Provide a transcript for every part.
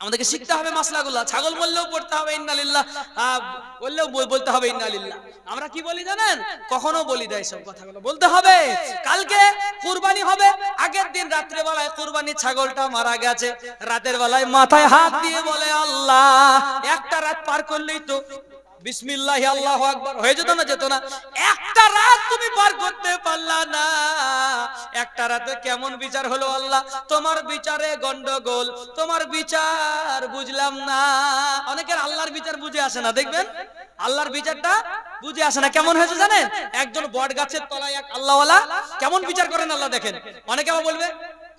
আমাদেরকে শিখতে হবে মাসলাগুলা। ছাগল বললেও পড়তে হবে, ইন্নালিল্লাহ। বললেও বলতে হবে, ইন্নালিল্লাহ। আমরা কি বলি জানেন? কখনো বলি দেয় সব কথাগুলো। বলতে হবে, কালকে কুরবানি হবে। আগের দিন রাত্রে বেলায় কুরবানি ছাগলটা মারা গেছে। রাতের বেলায় মাথায় হাত দিয়ে বলে, আল্লাহ, একটা রাত পার করলেই তো বিসমিল্লাহ, আল্লাহ আকবার। হয়ে যেত না যেত না? একটা রাত তুমি পার করতে পারলা না। একটা রাতে কেমন বিচার হলো আল্লাহ? তোমার বিচারে গন্ডগোল, তোমার বিচার বুঝলাম না। অনেকের আল্লাহর বিচার বুঝে আসে না, দেখবেন? আল্লাহর বিচারটা বুঝে আসে না। কেমন হয়েছে জানেন? একজন বট গাছের তলায় এক আল্লাহওয়ালা কেমন বিচার করেন আল্লাহ দেখেন। অনেকে আবার বলবে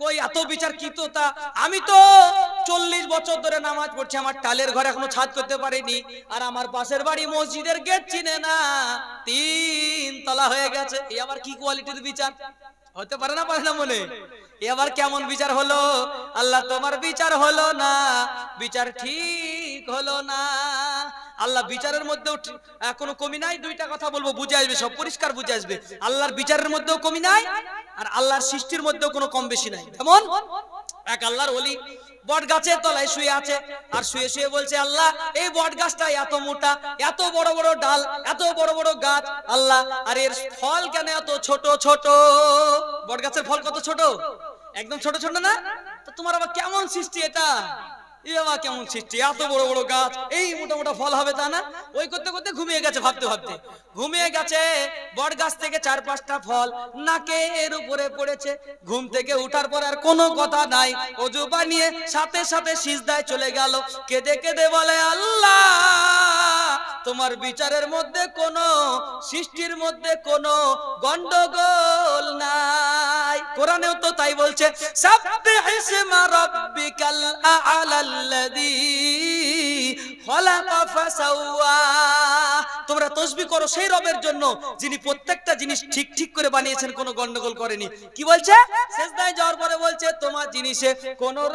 কই, এত বিচার কি তো তা? আমি তো চল্লিশ বছর ধরে নামাজ পড়ছি, আমার টালের ঘরে এখনও ছাদ করতে পারিনি, আর আমার পাশের বাড়ি মসজিদের গেট চিনে না। তিন তলা হয়ে গেছে এই আবার কি কোয়ালিটির বিচার? হতে পারে না পারে না মনে এ আবার কেমন বিচার হলো? আল্লাহ, তোমার বিচার হলো না। বিচার ঠিক হলো না। আল্লাহ, বিচারের মধ্যেও কোনো কমি নাই? দুইটা কথা বলব, বুঝে আসবে, সব পরিষ্কার বুঝে আসবে। আল্লাহর বিচারের মধ্যেও কমি নাই, আর আল্লাহর সৃষ্টির মধ্যেও কোনো কম বেশি নাই। যেমন এক আল্লাহর ওলি, বট গাছের তলায় শুয়ে আছে, আর শুয়ে শুয়ে বলছে, আল্লাহ, এই বট গাছটা এত মোটা, এত বড় বড় ডাল, এত বড় বড় গাছ, আল্লাহ, আর এর ফল কেন এত ছোট ছোট? বট গাছের ফল কত ছোট? একদম ছোট ছোট না? তো তোমার আবার কেমন সৃষ্টি এটা? এ কেমন সৃষ্টি? এত বড় বড় গাছ। এই মোটা ফল হবে তা না? ওই করতে করতে ঘুমিয়ে গেছে ভাবতে ভাবতে। ঘুমিয়ে গেছে, বট গাছ থেকে চার পাঁচটা ফল। নাকে এর উপরে পড়েছে। ঘুম থেকে উঠার পর আর কোনো কথা নাই। অজু বানিয়ে সাথে সাথে সিজদায় চলে গেল। কেঁদে কেঁদে বলে, আল্লাহ, তোমার বিচারের মধ্যে কোনো, সৃষ্টির মধ্যে কোনো গন্ডগোল নাই। কোরআনেও তো তাই বলছে সাব্বিহ ইসমা রাব্বিকাল ফাসাওয়া। তোমরা তসবিহ করো সেই রবের জন্য, যিনি প্রত্যেকটা জিনিস ঠিক ঠিক করে বানিয়েছেন, কোনো গন্ডগোল করেনি। কি বলছে? যাওয়ার পরে বলছে, তোমার জিনিসে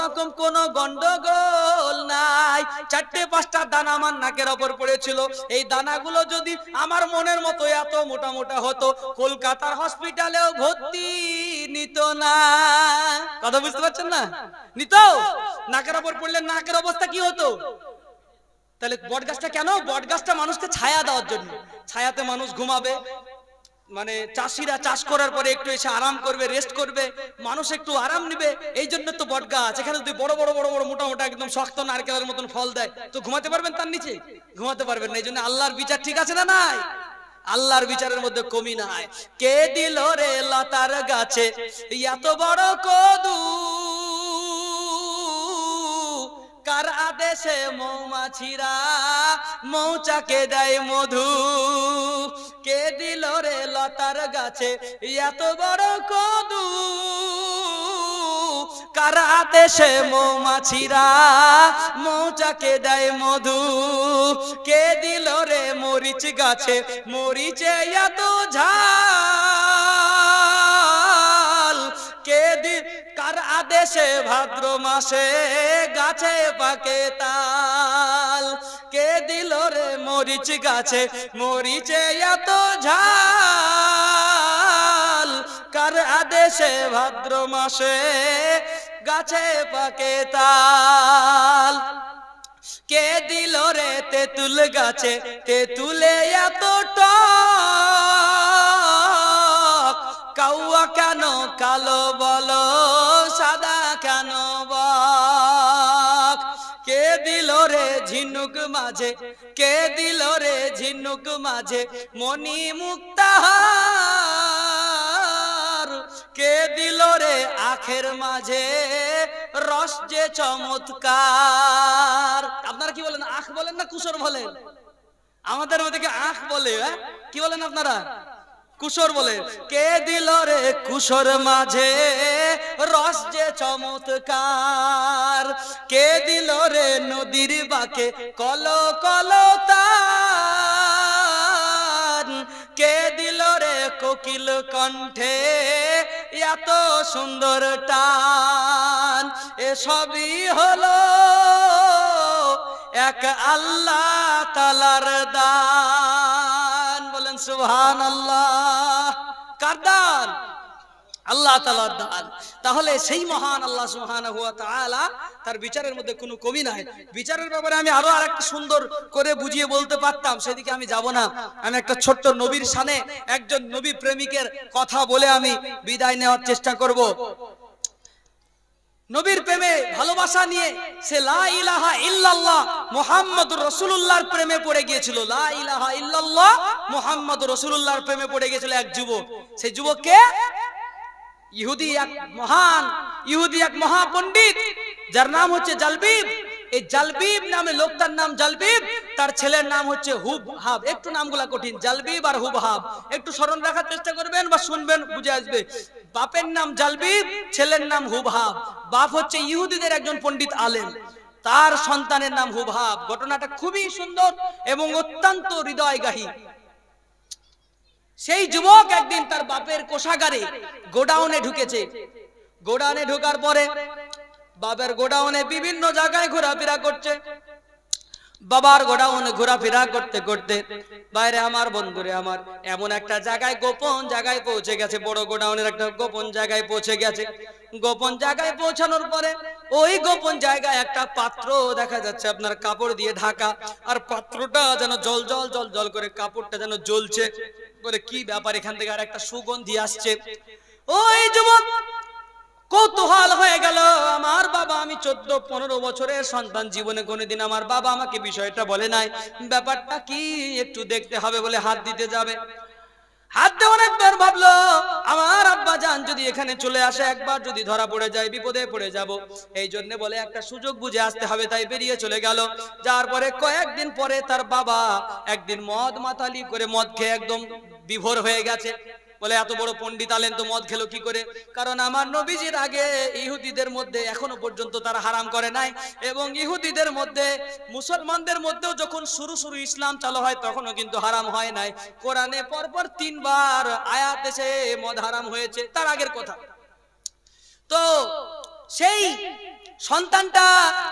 রকম গন্ডগোল নাই। চারটে পাঁচটা দানা আমার নাকের ওপর পড়েছিল। এই দানাগুলো যদি আমার মনের মতো এত মোটা মোটা হতো, কলকাতার হসপিটালেও ভর্তি নিত না। কথা বুঝতে পারছেন না? নিত? নাকের ওপর পড়লে নাকের অবস্থা কি হতো? তাহলে বট গাছটা কেন? বট গাছটা মানুষকে ছায়া দেওয়ার জন্য। ছায়াতে মানুষ ঘুমাবে। মানে চাষিরা চাষ করার পরে একটু এসে আরাম করবে রেস্ট করবে। মানুষ একটু আরাম নিবে। এই জন্য তো বট গাছ এখানে যদি বড় বড় বড় বড় মোটা, একদম শক্ত নারকেলের মতন ফল দেয়, তো ঘুমাতে পারবেন তার নিচে? ঘুমাতে পারবেন না। এই জন্য আল্লাহর বিচার ঠিক আছে না নাই? আল্লাহর বিচারের মধ্যে কমি নাই। কে দিল রে লতার গাছে? এত বড় কদু কার আদেশে মৌমাছিরা মৌচাকে দেয় মধু। কে দিল রে লতার গাছে এত বড় কদু? কার আদেশে মৌমাছিরা মৌচাকে দেয় মধু? কে দিল রে মরিচ গাছে? মরিচে এত ঝাল। আদেশে ভাদ্র মাসে গাছে পাকে তাল। কে দিল রে মরিচ গাছে? মরিচে এত ঝাল। কার আদেশে ভাদ্র মাসে গাছে পাকে তাল? কে দিল রে তেঁতুল গাছে? তেঁতুলে এত টক কাউয়া কেন, কালো বলো, সাদা কেন বক? কে দিল রে ঝিনুক মাঝে, কে দিল রে ঝিনুক মাঝে, মণি মুক্তাহার? কে দিল রে আখের মাঝে, রস যে চমৎকার? আপনারা কি বলেন, আখ বলেন না কুসর বলেন? আমাদের মধ্যে আখ বলে হ্যাঁ? কি বলেন আপনারা? কুসর বলে, কে দিল রে কুশোর মাঝে? রস যে চমৎকার। কে দিল রে নদীর বাকে? কল কল কে দিল রে কোকিল কণ্ঠে? এত সুন্দর টান। এসবই হলো এক আল্লাহ তালার দান। সুবহান আল্লাহ কার দান আল্লাহ তাআলার দান তাহলে সেই মহান আল্লাহ তাআলা তার বিচারের মধ্যে কোনো কমি নাই। বিচারের ব্যাপারে আমি আরও আরেকটা সুন্দর করে বুঝিয়ে বলতে পারতাম, সেদিকে আমি যাব না। আমি একটা ছোট্ট নবীর শানে একজন নবী প্রেমিকের কথা বলে আমি বিদায় নেওয়ার চেষ্টা করব। নবীর প্রেমে ভালোবাসা নিয়ে সে লা ইলাহা ইল্লাল্লাহ মুহাম্মাদুর রাসূলুল্লাহর প্রেমে পড়ে গিয়েছিল। লা ইলাহা ইল্লাল্লাহ মুহাম্মাদুর রাসূলুল্লাহর প্রেমে পড়ে গিয়েছিল এক যুবক। সেই যুবককে ইহুদি এক মহান, ইহুদি এক মহাপণ্ডিত, যার নাম হচ্ছে জালবিব। এই জালবিব নামে লোকটার নাম জালবিব। তার ছেলের নাম হচ্ছে হুব হাব একটু নামগুলা কঠিন। জালবিব আর হুব হাব একটু স্মরণ রাখার চেষ্টা করবেন বা শুনবেন, বুঝে আসবে। বাপের নাম জালবিব ছেলের নাম হাব বাপ হচ্ছে ইহুদিদের একজন পণ্ডিত আলেম। তার সন্তানের নাম হুবহাব। ঘটনাটা খুবই সুন্দর এবং অত্যন্ত হৃদয়গাহী। সেই যুবক একদিন তার বাপের কোষাগারে গোডাউনে ঢুকেছে। গোডাউনে ঢোকার পরে বাপের গোডাউনে বিভিন্ন জায়গায় ঘোরাফেরা করছে। বাবার গোডাউনে ঘোরাফেরা করতে করতে, বাইরে আমার বন্ধুরে আমার, এমন একটা জায়গায়, গোপন জায়গায় পৌঁছে গেছে, বড় গোডাউনের একটা গোপন জায়গায় পৌঁছে গেছে। গোপন জায়গায় পৌঁছানোর পরে, ওই গোপন জায়গায় একটা পাত্র দেখা যাচ্ছে আপনার কাপড় দিয়ে ঢাকা, আর পাত্রটা যেন জল জল জল জল করে কাপড়টা যেন জ্বলছে। করে কি ব্যাপার এখান থেকে আর একটা সুগন্ধি আসছে? ওই যুবক কৌতূহল হয়ে গেল। আমার বাবা, আমি চোদ্দ, পনেরো বছরের সন্তান। জীবনে কোনোদিন আমার বাবা আমাকে বিষয়টা বলে নাই। ব্যাপারটা কি? একটু দেখতে হবে বলে হাত দিতে যাবে। হাত অনেকবার ভাবলো, আমার আব্বা যান, যদি এখানে চলে আসে একবার, যদি ধরা পড়ে যায়, বিপদে পড়ে যাব। এই জন্য বলে, একটা সুযোগ বুঝে আসতে হবে। তাই বেরিয়ে চলে গেল। যার পরে কয়েকদিন পরে তার বাবা একদিন মদ মাতালি করে মদ খেয়ে একদম বিভোর হয়ে গেছে। বলে, এত বড় পণ্ডিত আলেন তো মদ খেলো কি করে? কারণ আমার নবীজির আগে ইহুদিদের মধ্যে এখনও পর্যন্ত তারা হারাম করে নাই। এবং ইহুদিদের মধ্যে, মুসলমানদের মধ্যেও যখন শুরু শুরু ইসলাম চালু হয়, তখনও কিন্তু হারাম হয় নাই। কোরআনে পরপর তিনবার আয়াত এসে মদ হারাম হয়েছে, তার আগের কথা। তো সেই সন্তানটা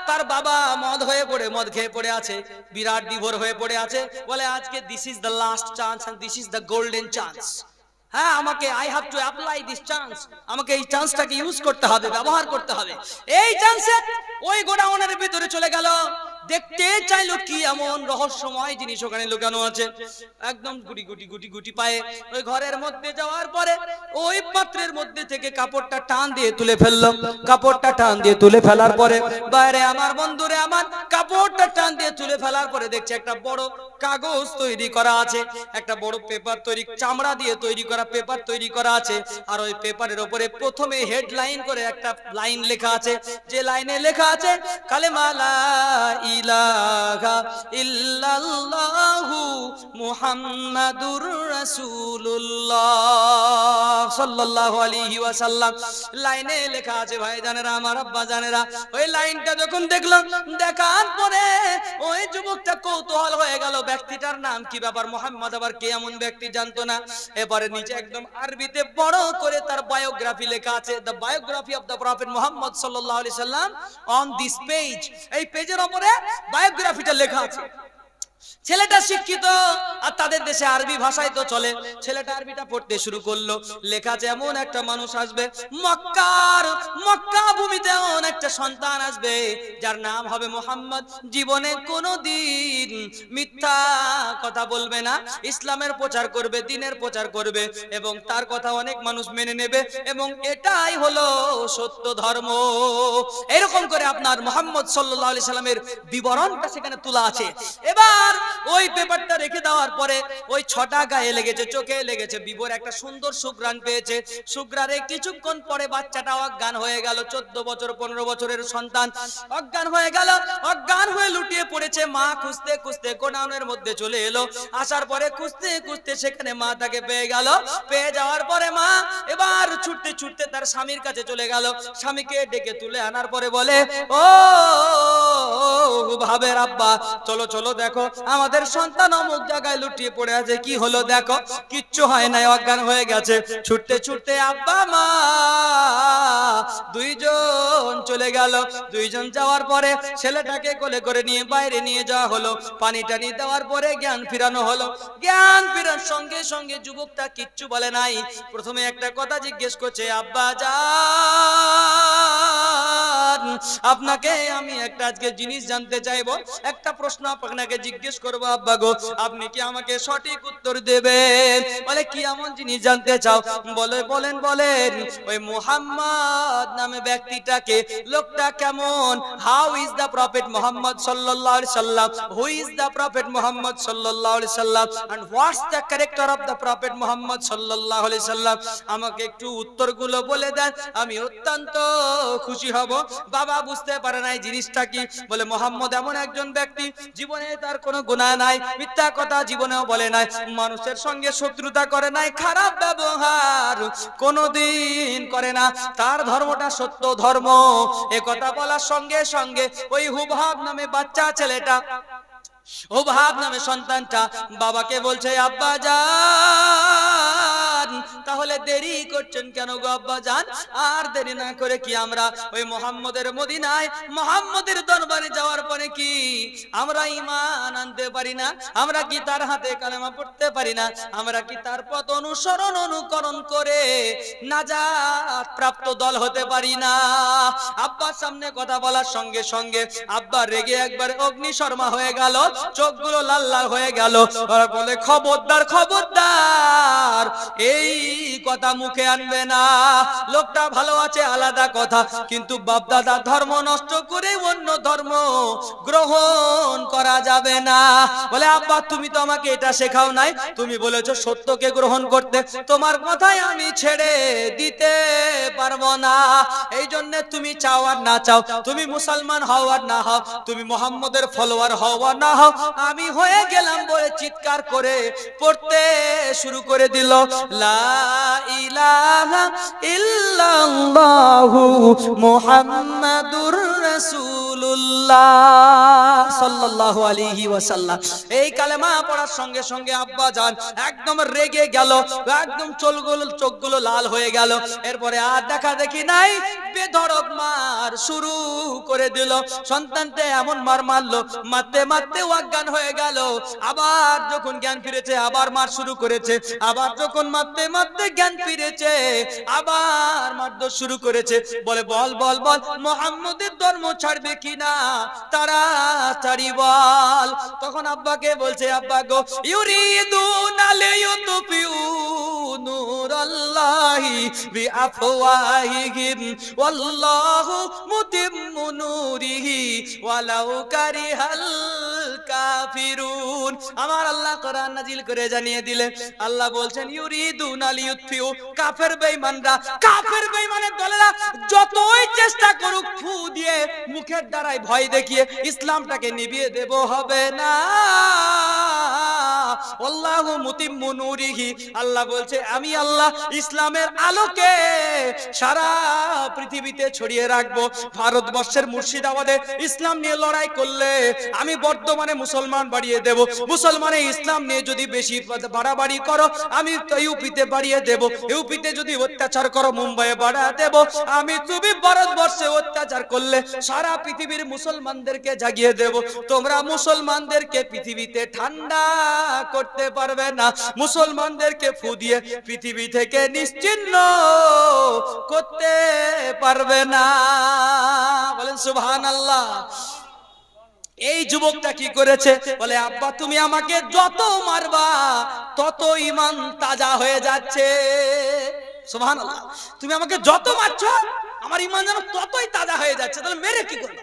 তার বাবা মদ হয়ে পড়ে, মদ খেয়ে পড়ে আছে, বিরাট বিভোর হয়ে পড়ে আছে। বলে, আজকে this is the last chance this is the golden chance হ্যাঁ আমাকে I have to apply this chance আমাকে এই চান্সটাকে ইউজ করতে হবে, ব্যবহার করতে হবে। এই চান্সে ওই গোডাউনের ভিতরে চলে গেল। দেখতে চাইলো কি এমন রহস্যময় জিনিস ওখানে লুকানো আছে। একদম গুটি গুটি গুটি গুটি পায়ে ওই ঘরের মধ্যে যাওয়ার পরে ওই পাত্রের মধ্যে থেকে কাপড়টা টান দিয়ে তুলে ফেললাম। কাপড়টা টান দিয়ে তুলে ফেলার পরে বাইরে আমার বন্ধুরে আমার কাপড়টা টান দিয়ে তুলে ফেলার পরে দেখছে একটা বড় কাগজ তৈরি করা আছে। একটা বড় পেপার তৈরি, চামড়া দিয়ে তৈরি করা পেপার তৈরি করা আছে। আর ওই পেপারের উপরে প্রথমে হেডলাইন করে একটা লাইন লেখা আছে। যে লাইনে লেখা আছে কালেমা লা ইলাহা লাইনে লেখা আছে ভাই জানেরা আমার আব্বা জানেরা ওই লাইনটা যখন দেখলাম দেখার পরে ওই যুবকটা কৌতূহল হয়ে গেল, ব্যক্তিটার নাম কি ব্যাপার? মোহাম্মদ আবার কে? এমন ব্যক্তি জানতো না। এবারে নিচে একদম আরবিতে বড় করে তার বায়োগ্রাফি লেখা আছে the biography of the prophet Mohammad সাল্লাল্লাহু আলাইহি সাল্লাম অন দিস পেজ এই পেজের উপরে বায়োগ্রাফিটা লেখা আছে। ছেলেটা শিক্ষিত, আর তাদের দেশে আরবি ভাষায় তো চলে। ছেলেটা আরবিটা পড়তে শুরু করল। লেখা যেমন একটা মানুষ আসবে, মক্কার, মক্কা ভূমিতে এমন একটা সন্তান আসবে, যার নাম হবে মোহাম্মদ। জীবনে কোনো দিন মিথ্যা কথা বলবে না, ইসলামের প্রচার করবে, দিনের প্রচার করবে, এবং তার কথা অনেক মানুষ মেনে নেবে, এবং এটাই হলো সত্য ধর্ম। এরকম করে আপনার মোহাম্মদ আলাইহি সাল্লামের বিবরণটা সেখানে তোলা আছে। এবার ওই পেপারটা রেখে দেওয়ার পরে ওই ছটা গায়ে লেগেছে, চোখে লেগেছে, বিবর একটা সুন্দর সুগ্রাণ পেয়েছে। সুগ্রারে কিছুক্ষণ পরে বাচ্চাটা অজ্ঞান হয়ে গেল, চোদ্দ বছর, পনেরো বছরের সন্তান। অজ্ঞান হয়ে গেল, অজ্ঞান হয়ে লুটিয়ে পড়েছে, মা খুঁজতে খুঁজতে গোডাউনের মধ্যে চলে এলো। আসার পরে খুঁজতে খুঁজতে সেখানে মা তাকে পেয়ে গেল। পেয়ে যাওয়ার পরে মা এবার ছুটতে ছুটতে তার স্বামীর কাছে চলে গেল। স্বামীকে ডেকে তুলে আনার পরে বলে, ও ভাব ভাবে আব্বা, চলো চলো, দেখো আমাদের সন্তান অমুক জায়গায় লুটিয়ে পড়ে আছে, কি হলো দেখো? কিচ্ছু হয় নাই, অজ্ঞান হয়ে গেছে। ছুটতে ছুটতে আব্বা মা দুইজন চলে গেল। দুইজন যাওয়ার পরে ছেলেটাকে কোলে করে নিয়ে বাইরে নিয়ে যাওয়া হলো। পানি টানি দেওয়ার পরে জ্ঞান ফিরানো হলো। জ্ঞান ফিরার সঙ্গে সঙ্গে যুবকটা কিচ্ছু বলে নাই। প্রথমে একটা কথা জিজ্ঞেস করছে, আব্বা আপনাকে আমি একটা আজকে জিনিস জানতে চাইব। একটা প্রশ্ন আপনাকে জিজ্ঞেস করব, আব্বা গো, আপনি কি আমাকে সঠিক উত্তর দেবেন? বলে, কি এমন জিনিস জানতে চাও? বলে, বলেন বলেন, ওই মুহাম্মদ নামে ব্যক্তিটাকে, লোকটা কেমন? হাউ ইজ প্রফেট মুহাম্মদ সাল্লাম? হু ইজ প্রফেট মুহাম্মদ সাল্লাম? What's the character of prophet Muhammad সাল্লাম? আমাকে একটু উত্তরগুলো বলে দেন, আমি অত্যন্ত খুশি হব। বাবা বুঝতে পারে নাই জিনিসটা কি? বলে, মোহাম্মদ এমন একজন ব্যক্তি, জীবনে তার কোনো গুনাহ নাই, মিথ্যা কথা জীবনেও বলে নাই, মানুষের সঙ্গে শত্রুতা করে নাই, খারাপ ব্যবহার কোনোদিন করে না। তার ধর্মটা সত্য ধর্ম। এ কথা বলার সঙ্গে সঙ্গে ওই হুবহাব নামে বাচ্চা ছেলেটা, হুবহাব নামে সন্তানটা বাবাকে বলছে, আব্বা যান তাহলে দেরি করছেন কেন গো আব্বা যান আর দেরি না করে কি আমরা ওই মোহাম্মদের মদিনায়, মোহাম্মদের দরবারে যাওয়ার পরে কি আমরা ইমান আনতে পারি না? আমরা কি তার হাতে কালেমা পড়তে পারি না? আমরা কি তার পথ অনুসরণ অনুকরণ করে নাজাত প্রাপ্ত দল হতে পারি না? আব্বার সামনে কথা বলার সঙ্গে সঙ্গে আব্বা রেগে একবার অগ্নি শর্মা হয়ে গেল, চোখগুলো লাল লাল হয়ে গেল। বলে, খবরদার খবরদার এই কথা মুখে আনবে না। লোকটা ভালো আছে, আলাদা কথা। কিন্তু বাপদাদা ধর্ম নষ্ট করে অন্য ধর্ম গ্রহণ করা যাবে না। বলে, আব্বা, তুমি তো আমাকে এটা শেখাও নাই। তুমি বলেছ সত্যকে গ্রহণ করতে। তোমার কথাই আমি ছেড়ে দিতে পারব না। এই জন্য তুমি চাও আর না চাও। তুমি মুসলমান হও আর না হও। তুমি মোহাম্মদের ফলোয়ার হও আর না হও। আমি হয়ে গেলাম বলে চিৎকার করে পড়তে শুরু করে দিল। লা ইলাহা মোহাম্মদুর রসুল্লাহ সাল্লাল্লাহু আলাইহি ওয়াসাল্লাম। এই কালেমা পড়ার সঙ্গে সঙ্গে আব্বা জান একদম রেগে গেল, একদম চোখগুলো চোখগুলো লাল হয়ে গেল। এরপরে আর দেখা দেখি নাই মার শুরু করে দিল। এমন মার মারলো, মারতে মারতে অজ্ঞান হয়ে গেল। আবার যখন জ্ঞান ফিরেছে, আবার মার শুরু করেছে। আবার যখন মারতে মারতে জ্ঞান ফিরেছে, আবার মারধর শুরু করেছে। বলে, বল বল বল, মোহাম্মদের ধর্ম ছাড়বে কিনা? তাড়াতাড়ি বল। তখন আব্বাকে বলছে, আব্বা গো, ইউরিদুনা লিয়ুতফিউ নূরাল্লাহি বিআফওয়াহিহিম। ওয়াল্লাহু মুতিম্মু নূরিহি। ওয়ালাউ কারিহাল কাফিরুন আমার আল্লাহ কোরআন নাজিল করে জানিয়ে দিলেন, আল্লাহ বলছেন, ইউরিদুন কাফের বেঈমানরা, কাফের বেঈমানের দলেরা যতই চেষ্টা করুক ফু দিয়ে মুখের দ্বারাই ভয় দেখিয়ে ইসলামটাকে নিভিয়ে দেব, হবে না। আল্লাহু আল্লাহ বলছে, আমি আল্লাহ ইসলামের আলোকে সারা পৃথিবীতে ছড়িয়ে রাখব। ভারতবর্ষের মুর্শিদাবাদে ইসলাম নিয়ে লড়াই করলে আমি বর্তমানে মুসলমান বাড়িয়ে দেব। মুসলমানে ইসলাম নিয়ে যদি বেশি বাড়াবাড়ি করো, আমি ইউপিতে বাড়িয়ে দেব। ইউপিতে যদি অত্যাচার করো, মুম্বাইয়ে বাড়া দেব। আমি তুমি ভারতবর্ষে অত্যাচার করলে সারা পৃথিবীর মুসলমানদেরকে জাগিয়ে দেব। তোমরা মুসলমানদেরকে পৃথিবীতে ঠান্ডা করতে পারবে না। মুসলমানদেরকে ফু দিয়ে পৃথিবী থেকে নিশ্চিন্ন করতে পারবে না। বলেন সুবহান আল্লাহ এই যুবকটা কি করেছে? বলে, আব্বা, তুমি আমাকে যত মারবা, তত ইমান তাজা হয়ে যাচ্ছে। সুবহানাল্লাহ। তুমি আমাকে যত মারছো, আমার ইমান যেন ততই তাজা হয়ে যাচ্ছে। তাহলে মেরে কি করব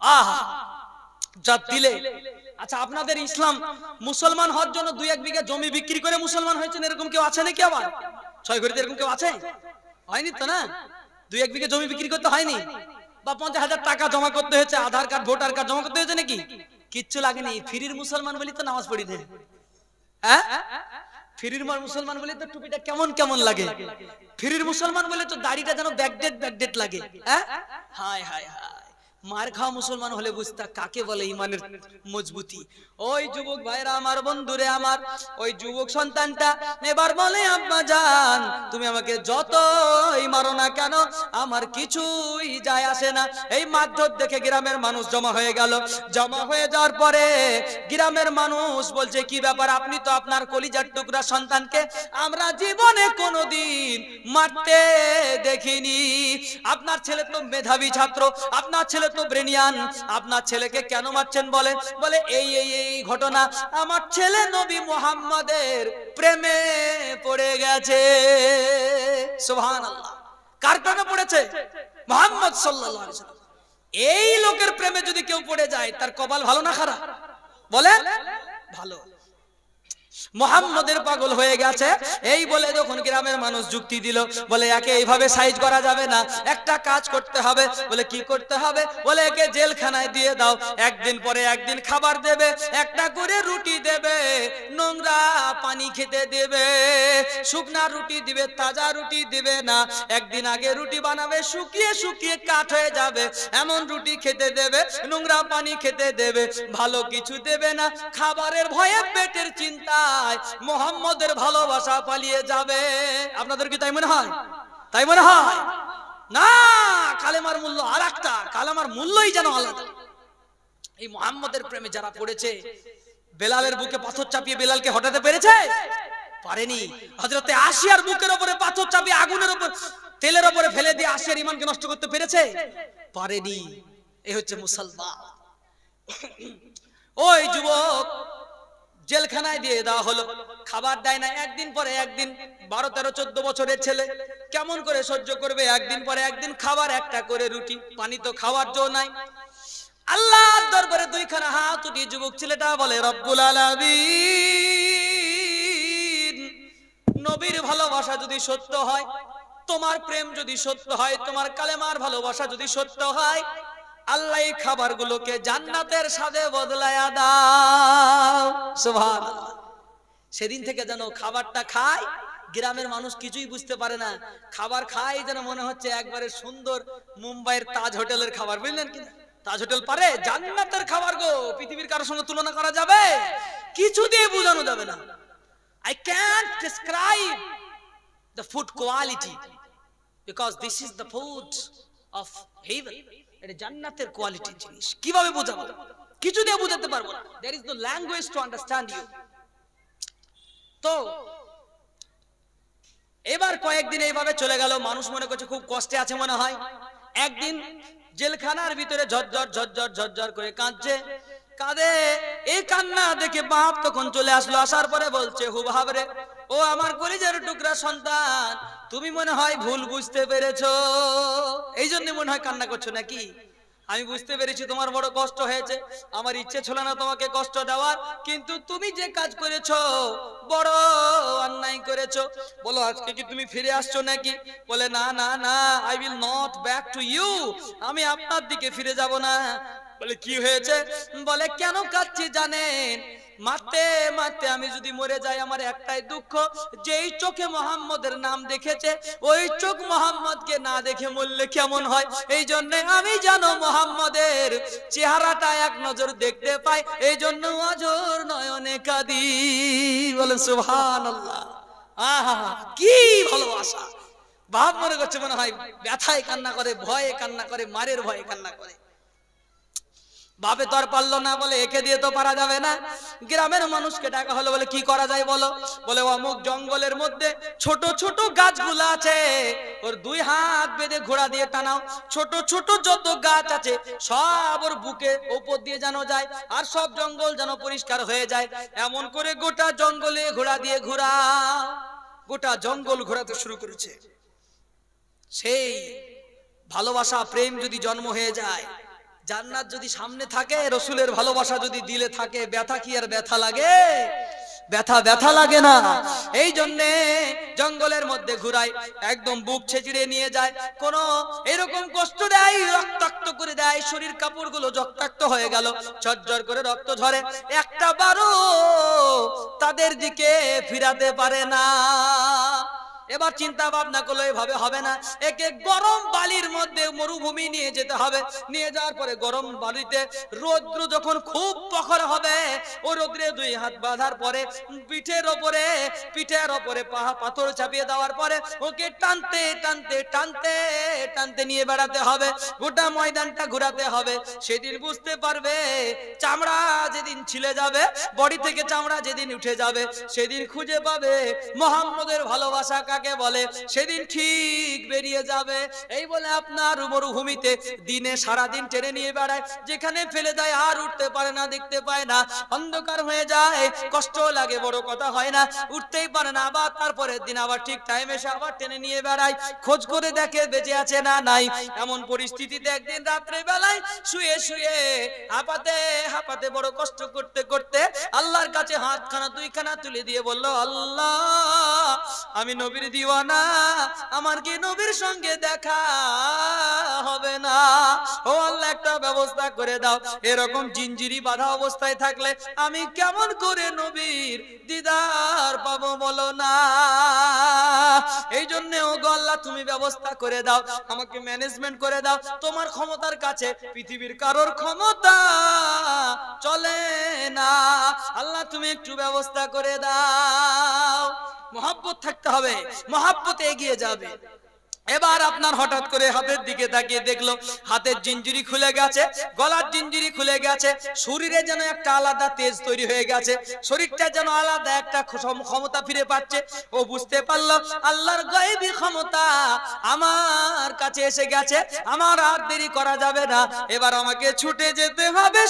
আহা, যা দিলে আচ্ছা আপনাদের ইসলাম মুসলমান হওয়ার জন্য দুই এক বিঘা জমি বিক্রি করে মুসলমান হয়েছেন, এরকম কেউ আছে নাকি আবার? ছয় ঘড়িতে এরকম কেউ আছে? হয়নি তো না? দুই এক বিঘা জমি বিক্রি করতে হয়নি? বা পঞ্চাশ হাজার টাকা জমা করতে হয়েছে, আধার কার্ড, ভোটার কার্ড জমা করতে হয়েছে নাকি? কিচ্ছু লাগেনি, ফিরির মুসলমান বলি তো নামাজ পড়ি দেয় হ্যাঁ? ফিরির মুসলমান বলে তো টুপিটা কেমন কেমন লাগে? ফিরির মুসলমান বলে তো দাড়িটা যেন ব্যাকডেট ব্যাকডেট লাগে। হ্যাঁ? হায় হায় হায়। মার খাওয়া মুসলমান হলে বুঝতা কাকে বলে ইমানের মজবুতি? ওই যুবক ভাইরা আমার বন্ধুরে আমার, ওই যুবক সন্তানটা এবার বলে, আব্বা জান, তুমি আমাকে যতই মারো না কেন, আমার কিছুই যায় আসে না। এই মাধ্যম দেখে গ্রামের মানুষ জমা হয়ে গেল। জমা হয়ে যাওয়ার পরে গ্রামের মানুষ বলছে, কি ব্যাপার, আপনি তো আপনার কলিজার টুকরা সন্তানকে আমরা জীবনে কোনোদিন মারতে দেখিনি। আপনার ছেলে তো মেধাবী ছাত্র, আপনার ছেলে তো ব্রেনিয়ান। আপনার ছেলেকে কেন মারছেন বলে বলে, এই এই এই ঘটনা আমার ছেলে নবী মোহাম্মদের প্রেমে পড়ে গেছে। সুবহানাল্লাহ। কার প্রেমে পড়েছে? মোহাম্মদ সাল্লাম এই লোকের প্রেমে যদি কেউ পড়ে যায়, তার কপাল ভালো না খারাপ? বলে, ভালো। মোহাম্মদের পাগল হয়ে গেছে। এই বলে যখন গ্রামের মানুষ যুক্তি দিল, বলে, একে এইভাবে সাইজ করা যাবে না। একটা কাজ করতে হবে। বলে, কি করতে হবে? বলে, একে জেলখানায় দিয়ে দাও। একদিন পরে একদিন খাবার দেবে, একটা করে রুটি দেবে, নোংরা পানি খেতে দেবে, শুকনা রুটি দিবে, তাজা রুটি দিবে না। একদিন আগে রুটি বানাবে, শুকিয়ে শুকিয়ে কাঠ হয়ে যাবে। এমন রুটি খেতে দেবে, নোংরা পানি খেতে দেবে। ভালো কিছু দেবে না। খাবারের ভয়ে পেটের চিন্তায় মোহাম্মদের ভালোবাসা পালিয়ে যাবে। আপনাদের কি তাই মনে হয়? তাই মনে হয়? না, কালেমার মূল্য আর একটা কালেমার মূল্যই যেন আলাদা। এই মোহাম্মদের প্রেমে যারা পড়েছে, বেলালের বুকে পাথর চাপিয়ে বেলালকে হটাতে পেরেছে? পারেনি। হজরতে আসিয়ার বুকের উপরে পাথর চাপিয়ে আগুনের উপর তেলের উপরে ফেলে দিয়ে আসিয়ার ইমানকে নষ্ট করতে পেরেছে? পারেনি। এই হচ্ছে মুসলমান। ওই যুবক জেলখানায় দিয়ে দেওয়া হলো। খাবার দেয় না, একদিন পরে একদিন, বারো, তেরো, চোদ্দ বছরের ছেলে। কেমন করে সহ্য করবে? একদিন পরে একদিন খাবার, একটা করে রুটি। পানি তো খাওয়ার জো নাই। আল্লাহ দরবারে দুইখানা হাত উঠিয়ে যুবক ছেলেটা বলে, রব্বুল আলামিন, নবীর ভালোবাসা যদি সত্য হয়, তোমার প্রেম যদি সত্য হয়, তোমার কালেমার ভালোবাসা যদি সত্য হয় আল্লাহ এই খাবারগুলোকে জান্নাতের সাথে বদলায়া দাও। সুবহানাল্লাহ। সেদিন থেকে যেন খাবারটা খায়, গ্রামের মানুষ কিছুই বুঝতে পারে না। খাবার খাই যেন মনে হচ্ছে একবারে সুন্দর মুম্বাইয়ের তাজ হোটেলের খাবার, বুঝলেন কি তাজ হোটেল পারে, জান্নাতের খাবার গো, পৃথিবীর কারোর সঙ্গে তুলনা করা যাবে? কিছু দিয়ে বোঝানো যাবে না। I can't describe the food quality because this is the food of heaven এটা জান্নাতের কোয়ালিটি জিনিস। কীভাবে বোঝাবো? কিছু দিয়ে বোঝাতে পারব না। There is no language to understand you তো, এবার কয়েকদিন এইভাবে চলে গেল। মানুষ মনে করছে খুব কষ্টে আছে মনে হয়। একদিন জেলখানার ভিতরে ঝরঝর ঝরঝর ঝরঝর করে কাঁদছে। কাঁদে, এই কান্না দেখে বাপ তখন চলে আসলো। আসার পরে বলছে হু ভাবরে ও আমার কলিজার টুকরা সন্তান, তুমি মনে হয় ভুল বুঝতে পেরেছ। এই জন্য মনে হয় কান্না করছ নাকি? আমি বুঝতে পেরেছি তোমার বড় কষ্ট হয়েছে। আমার ইচ্ছে ছিল না তোমাকে কষ্ট দেওয়ার, কিন্তু তুমি যে কাজ করেছ, বড় অন্যায় করেছ। বলো, আজকে কি তুমি ফিরে আসছো নাকি? বলে, না না না I will not back to you আমি আপনার দিকে ফিরে যাব না। বলে, কি হয়েছে? বলে, কেন কাচ্ছি জানেন? মারতে মারতে আমি যদি মরে যাই, আমার একটাই দুঃখ, যেই চোখে মোহাম্মদের নাম দেখেছে, ওই চোখ মোহাম্মদকে না দেখে মরলে কেমন হয়? এই জন্য আমি জানো মোহাম্মদের চেহারাটা এক নজর দেখতে পাই এই জন্য অজর নয়নে কাঁদি। বলে সুহান আল্লাহ আহা, কি ভালোবাসা। বাপ মনে করছে মনে হয়, ব্যথায় কান্না করে, ভয়ে কান্না করে, মারের ভয়ে কান্না করে। বাপে তো আর পারল না বলে একে দিয়ে তো পারা যাবে না। গ্রামের মানুষকে ডাকা হলো বলে কি করা যায় বলো? বলে অমুক জঙ্গলের মধ্যে ছোট ছোট গাছগুলো আছে। ওর দুই হাত বেঁধে ঘোড়া দিয়ে টানাও। ছোট ছোট যত গাছ আছে, সব ওর বুকে ওপর দিয়ে যেন যায় আর সব জঙ্গল যেন পরিষ্কার হয়ে যায়। এমন করে গোটা জঙ্গলে ঘোড়া দিয়ে ঘোরা গোটা জঙ্গল ঘোরাতে শুরু করেছে। সেই ভালোবাসা, প্রেম যদি জন্ম হয়ে যায় জান্নাত যদি সামনে থাকে, রসুলের ভালোবাসা যদি দিলে থাকে, ব্যথা কি আর ব্যথা লাগে? ব্যথা ব্যথা লাগে না। এই জন্যে জঙ্গলের মধ্যে ঘুরায়, একদম বুক ছেঁচড়ে নিয়ে যায়। কোন এরকম কষ্ট দেয়, রক্তাক্ত করে দেয়, শরীর কাপড়গুলো রক্তাক্ত হয়ে গেল, ঝরঝর করে রক্ত ঝরে। একটা বারো তাদের দিকে ফিরাতে পারে না। এবার চিন্তা ভাবনা করল, এভাবে হবে না। একে গরম বালির মধ্যে মরুভূমি নিয়ে যেতে হবে। নিয়ে যাওয়ার পরে গরম বালিতে রৌদ্র যখন খুব প্রখর হবে, ও রৌদ্রে দুই হাত বাঁধার পরে পিঠের ওপরে পিঠের ওপরে পাহা পাথর চাপিয়ে দেওয়ার পরে ওকে টানতে টানতে টানতে টানতে নিয়ে বেড়াতে হবে। গোটা ময়দানটা ঘোরাতে হবে। সেদিন বুঝতে পারবে, চামড়া যেদিন ছিলে যাবে, বডি থেকে চামড়া যেদিন উঠে যাবে, সেদিন খুঁজে পাবে। মোহাম্মদের ভালোবাসা কাকে বলে? সেদিন ঠিক বেরিয়ে যাবে। এই বলে আপনার মরুভূমিতে দিনে সারা দিন টেনে নিয়ে বেড়ায়। যেখানে ফেলে দেয়, আর উঠতে পারে না, দেখতে পায় না। অন্ধকার হয়ে যায়, কষ্ট লাগে, বড় কথা হয় না। উঠতেই পারে না, আবার তারপরের দিন আবার ঠিক টাইম এসে আবার টেনে নিয়ে বেড়ায়। খোঁজ করে দেখে বেঁচে আছে না নাই। এমন পরিস্থিতিতে একদিন রাত্রে বেলায় শুয়ে শুয়ে হাঁপাতে হাঁপাতে বড় কষ্ট করতে করতে আল্লাহর কাছে হাতখানা দুইখানা তুলে দিয়ে বলল, আল্লাহ, আমি নবীর দিওয়ানা, আমার কি নবীর সঙ্গে দেখা হবে না? ও আল্লাহ, একটা ব্যবস্থা করে দাও। এরকম জিঞ্জিরি বাঁধা অবস্থায় থাকলে আমি কেমন করে নবীর দিদার পাবো বলো না? এই জন্য ও গো আল্লাহ, তুমি ব্যবস্থা করে দাও, আমাকে ম্যানেজমেন্ট করে দাও। তোমার ক্ষমতার কাছে পৃথিবীর কারোর ক্ষমতা চলে না। আল্লাহ, তুমি একটু ব্যবস্থা করে দাও। মহাব্বত থাকতে হবে, মহাব্বতে এগিয়ে যাবে। এবার আপনার হঠাৎ করে হাতের দিকে তাকিয়ে দেখল, হাতের জিঞ্জিরি খুলে গেছে, গলার জিঞ্জিরি খুলে গেছে, শরীরে যেন একটা আলাদা তেজ তৈরি হয়ে গেছে, শরীরটা যেন আলাদা একটা ক্ষম- ক্ষমতা ফিরে পাচ্ছে। ও বুঝতে পারল, আল্লাহর গায়েবী ক্ষমতা আমার কাছে এসে গেছে, আমার আর দেরি করা যাবে না। এবার আমাকে ছুটে যেতে হবে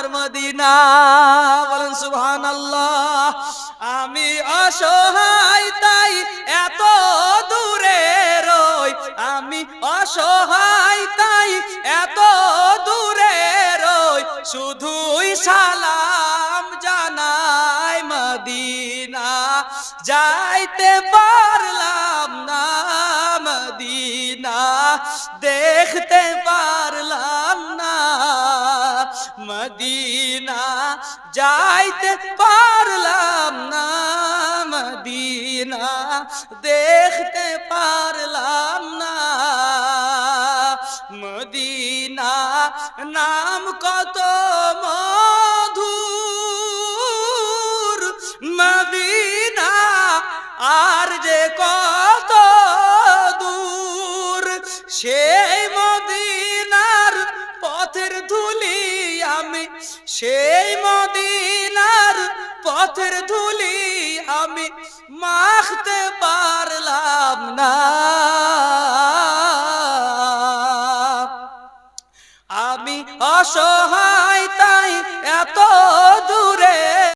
সোনার মদিনা। বলেন, সুবহানাল্লাহ। আমি অসহায়, তাই এত দূরে রই। আমি অসহায়, তাই এত দূরে রই। শুধুই সালাম জানাই মদিনা। যাইতে পারলাম না মদিনা। দেখতে পারলাম না মদিনা যাইতে পারলাম না, মদিনা দেখতে পারলাম না। মদিনা নাম কত মধুর, মদিনা আর যে কত পথের ধুলি আমি মাখতে পারলাম না। আমি অসহায় তাই এত